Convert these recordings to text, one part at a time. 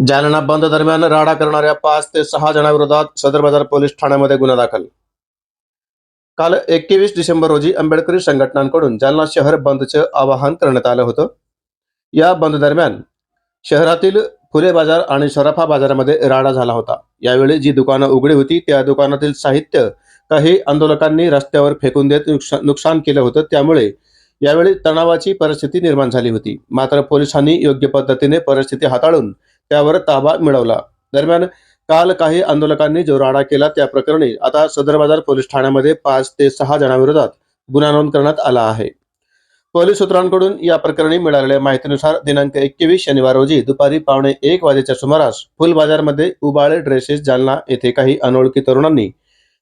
जालना बंद दरम्यान राडा करणाऱ्या पाच ते सहा जणांविरोधात सदर बाजार पोलीस ठाण्यामध्ये गुन्हा दाखल. काल एकवीस डिसेंबर रोजी आंबेडकरी संघटनांकडून जालना शहर बंदचं आवाहन करण्यात आलं होतं. या बंद दरम्यान शहरातील फुले बाजार आणि शराफा बाजारामध्ये राडा झाला होता. यावेळी जी दुकानं उघडी होती त्या दुकानातील साहित्य काही आंदोलकांनी रस्त्यावर फेकून देत नुकसान केलं होतं. त्यामुळे यावेळी तणावाची परिस्थिती निर्माण झाली होती. मात्र पोलिसांनी योग्य पद्धतीने परिस्थिती हाताळून त्यावर ताबा मिळवला. दरम्यान काल काही आंदोलकांनी जो राडा केला त्या प्रकरणी आता सदर बाजार पोलीस ठाण्यामध्ये पाच ते सहा जणांविरोधात गुन्हा नोंद करण्यात आला आहे. पोलीस सूत्रांकडून या प्रकरणी मिळालेल्या माहितीनुसार दिनांक एकवीस शनिवार रोजी दुपारी पावणे एक वाजेच्या सुमारास फुल बाजारमध्ये उबाळे ड्रेसेस जालना येथे काही अनोळखी तरुणांनी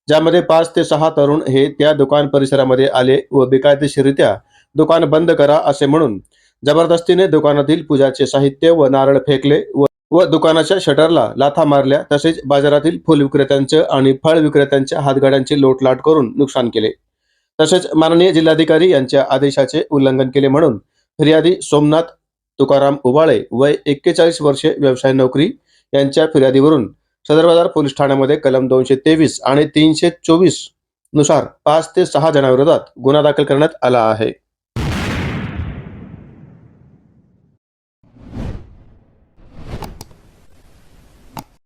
ज्यामध्ये पाच ते सहा तरुण हे त्या दुकान परिसरामध्ये आले व बेकायदेशीररित्या दुकान बंद करा असे म्हणून जबरदस्तीने दुकानातील पूजाचे साहित्य व नारळ फेकले व व दुकानाच्या शटरला लाथा मारल्या तसेच बाजारातील फुल विक्रेत्यांचं आणि फळ विक्रेत्यांच्या हातगाड्यांची लोटलाट करून नुकसान केले. तसेच माननीय जिल्हाधिकारी यांच्या आदेशाचे उल्लंघन केले म्हणून फिर्यादी सोमनाथ तुकाराम उबाळे वय एक्केचाळीस वर्षे व्यवसाय नोकरी यांच्या फिर्यादीवरून सदर बाजार पोलीस ठाण्यामध्ये कलम दोनशे तेवीस आणि तीनशे चोवीसनुसार पाच ते सहा जणांविरोधात गुन्हा दाखल करण्यात आला आहे.